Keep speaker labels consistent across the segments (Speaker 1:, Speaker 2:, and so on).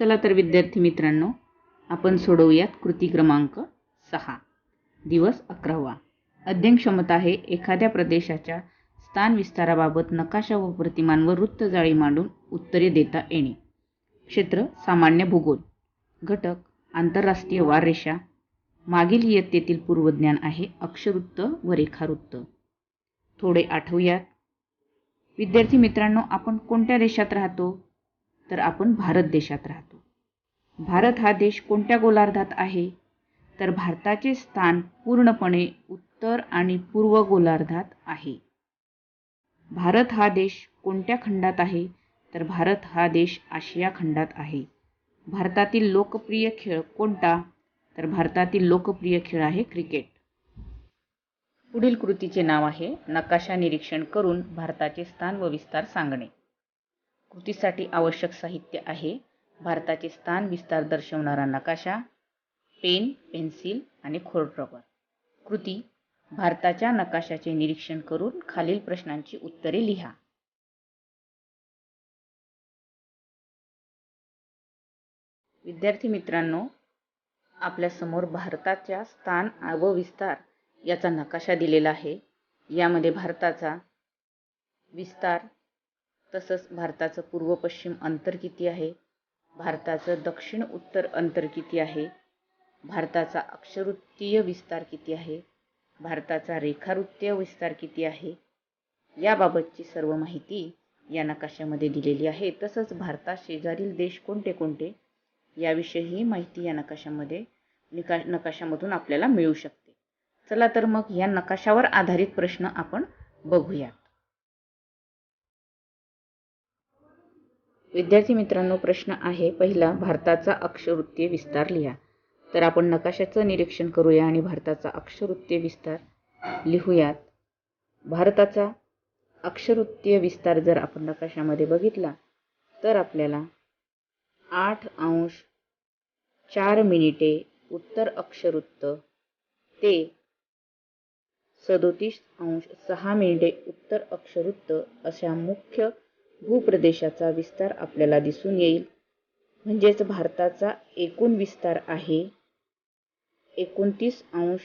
Speaker 1: चला तर विद्यार्थी मित्रांनो आपण सोडवूयात कृती क्रमांक सहा. दिवस अकरावा. अध्ययन क्षमता आहे एखाद्या प्रदेशाच्या स्थान विस्ताराबाबत नकाशा व प्रतिमांवर वृत्तजाळी मांडून उत्तरे देता येणे. क्षेत्र सामान्य भूगोल. घटक आंतरराष्ट्रीय वाररेषा. मागील इयत्तेतील पूर्वज्ञान आहे अक्षवृत्त व रेखावृत्त. थोडे आठवूयात. विद्यार्थी मित्रांनो आपण कोणत्या देशात राहतो? तर आपण भारत देशात राहतो. भारत हा देश कोणत्या गोलार्धात आहे? तर भारताचे स्थान पूर्णपणे उत्तर आणि पूर्व गोलार्धात आहे. भारत हा देश कोणत्या खंडात आहे? तर भारत हा देश आशिया खंडात आहे. भारतातील लोकप्रिय खेळ कोणता? तर भारतातील लोकप्रिय खेळ आहे क्रिकेट. पुढील कृतीचे नाव आहे नकाशा निरीक्षण करून भारताचे स्थान व विस्तार सांगणे. कृतीसाठी आवश्यक साहित्य आहे. भारताचे स्थान विस्तार दर्शवणारा नकाशा पेन पेन्सिल आणि खोडरबर कृती भारताच्या नकाशाचे निरीक्षण करून खालील प्रश्नांची उत्तरे लिहा. विद्यार्थी मित्रांनो आपल्यासमोर भारताच्या स्थान व विस्तार याचा नकाशा दिलेला आहे. यामध्ये भारताचा विस्तार तसंच भारताचं पूर्व पश्चिम अंतर किती आहे? भारताचं दक्षिण उत्तर अंतर किती आहे? भारताचा अक्षवृत्तीय विस्तार किती आहे? भारताचा रेखावृत्तीय विस्तार किती आहे? याबाबतची सर्व माहिती या नकाशामध्ये दिलेली आहे. तसंच भारताशेजारील देश कोणते कोणते? याविषयीही माहिती या नकाशामध्ये निका नकाशामधून आपल्याला मिळू शकते. चला तर मग या नकाशावर आधारित प्रश्न आपण बघूया. विद्यार्थी मित्रांनो प्रश्न आहे. पहिला भारताचा अक्षवृत्तीय विस्तार लिहा. तर आपण नकाशाचं निरीक्षण करूया आणि भारताचा अक्षवृत्तीय विस्तार लिहूयात. भारताचा अक्षवृत्तीय विस्तार जर आपण नकाशामध्ये बघितला तर आपल्याला आठ अंश चार मिनिटे उत्तर अक्षवृत्त ते सदोतीस अंश सहा मिनिटे उत्तर अक्षवृत्त अशा मुख्य भूप्रदेशाचा विस्तार आपल्याला दिसून येईल. म्हणजेच भारताचा एकूण विस्तार आहे एकोणतीस अंश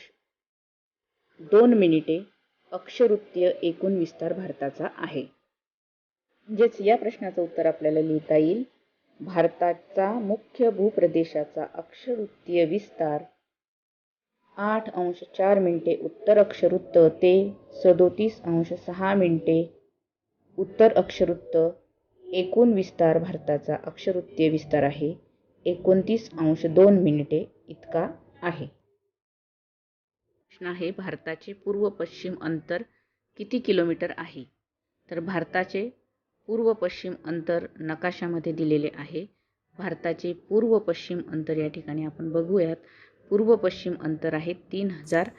Speaker 1: दोन मिनिटे अक्षवृत्तीय एकूण विस्तार भारताचा आहे. म्हणजेच या प्रश्नाचं उत्तर आपल्याला लिहिता येईल. भारताचा मुख्य भूप्रदेशाचा अक्षवृत्तीय विस्तार आठ अंश चार मिनिटे उत्तर अक्षवृत्त ते सदोतीस अंश सहा मिनिटे उत्तर अक्षवृत्त एकूण विस्तार भारताचा अक्षवृत्तीय विस्तार आहे. एकोणतीस अंश दोन मिनिटे इतका आहे. प्रश्न आहे भारताचे पूर्व पश्चिम अंतर किती किलोमीटर आहे? तर भारताचे पूर्व पश्चिम अंतर नकाशामध्ये दिलेले आहे. भारताचे पूर्व पश्चिम अंतर या ठिकाणी आपण बघूयात. पूर्व पश्चिम अंतर आहे तीन हजार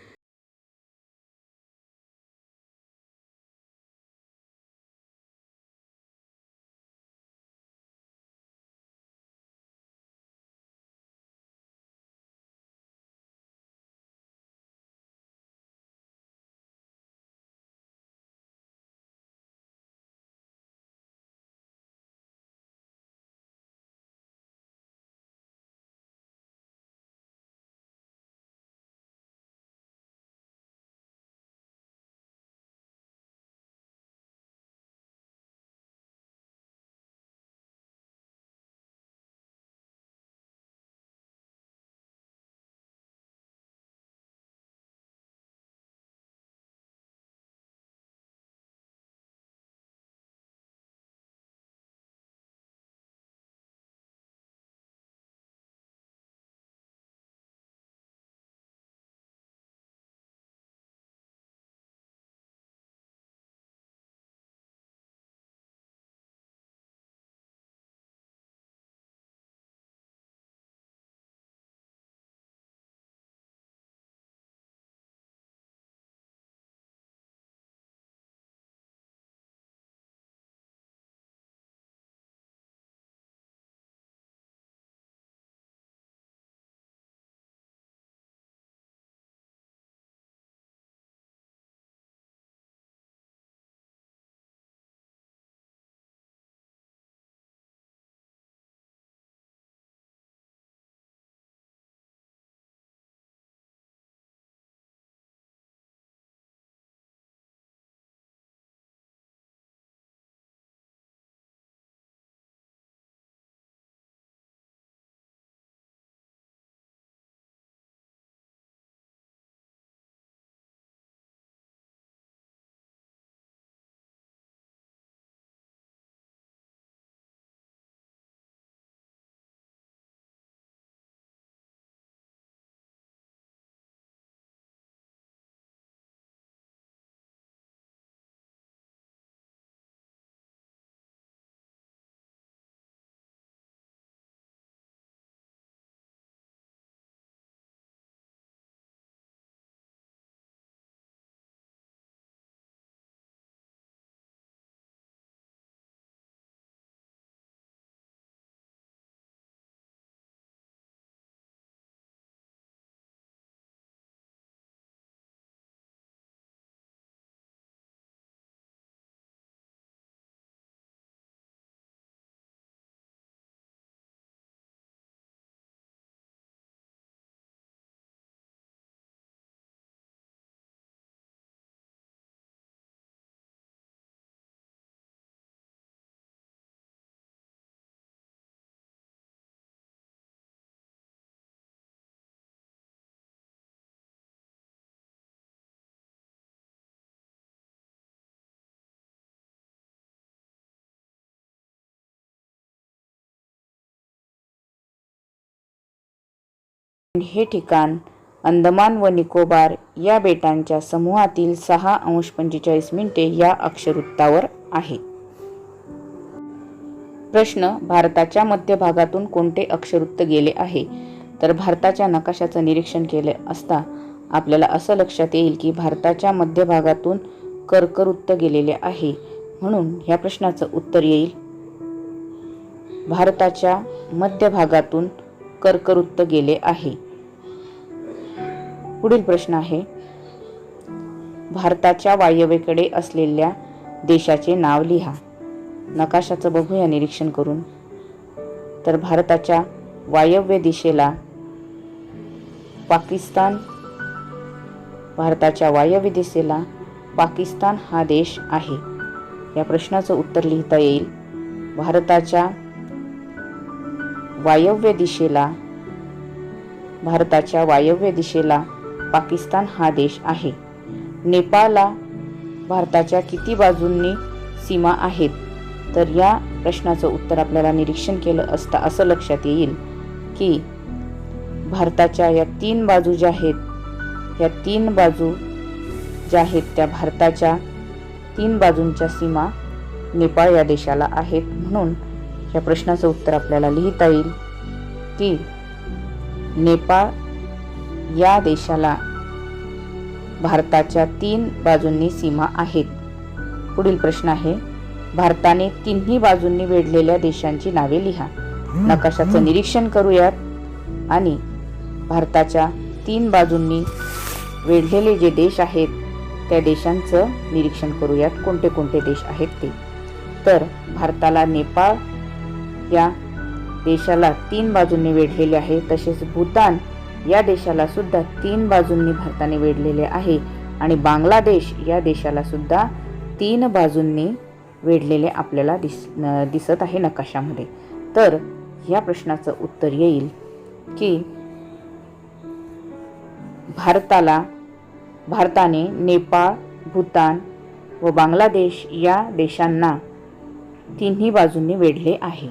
Speaker 1: हे ठिकाण अंदमान व निकोबार या बेटांच्या समूहातील सहा अंश पंचेचाळीस मिनिटे या अक्षरवृत्तावर आहे. प्रश्न भारताच्या मध्य भागातून कोणते अक्षरवृत्त गेले आहे? तर भारताच्या नकाशाचं निरीक्षण केले असता आपल्याला असं लक्षात येईल की भारताच्या मध्य भागातून कर्कवृत्त गेलेले आहे. म्हणून ह्या प्रश्नाचं उत्तर येईल. भारताच्या मध्य भागातून कर्कवृत्त गेले आहे. पुढील प्रश्न आहे. भारताच्या वायव्येकडे असलेल्या देशाचे नाव लिहा. नकाशाचं बघूया निरीक्षण करून. तर भारताच्या वायव्य दिशेला पाकिस्तान भारताच्या वायव्य दिशेला पाकिस्तान हा देश आहे. या प्रश्नाचं उत्तर लिहिता येईल. भारताच्या वायव्य दिशेला भारताच्या वायव्य दिशेला पाकिस्तान हा देश आहे. नेपाळला भारताच्या किती बाजूंनी सीमा आहेत तर या प्रश्नाचं उत्तर आपल्याला निरीक्षण केलं असता असं लक्षात येईल की भारताच्या या तीन बाजू ज्या आहेत या तीन बाजू ज्या आहेत त्या भारताच्या तीन बाजूंच्या सीमा नेपाळ या देशाला आहेत म्हणून या प्रश्नाचं उत्तर आपल्याला लिहिता येईल की नेपाळ या देशाला. भारताच्या तीन बाजूंनी सीमा आहेत. पुढील प्रश्न आहे भारताने तिन्ही बाजूंनी वेढलेल्या देशांची नावे लिहा. नकाशाचं निरीक्षण करूयात. आणि भारताच्या तीन बाजूंनी वेढलेले जे देश आहेत त्या देशांचं निरीक्षण करूयात. कोणते कोणते देश आहेत ते? तर भारताला नेपाळ या देशाला तीन बाजूंनी वेढलेले आहे तसेच भूतान या देशाला सुद्धा तीन बाजूंनी भारताने वेढलेले आहे आणि बांगलादेश या देशाला सुद्धा तीन बाजूंनी वेढलेले आपल्याला दिस दिसत आहे नकाशामध्ये. तर या प्रश्नाचं उत्तर येईल की भारताला भारताने नेपाळ भूतान व बांगलादेश या देशांना तिन्ही बाजूंनी वेढले आहे.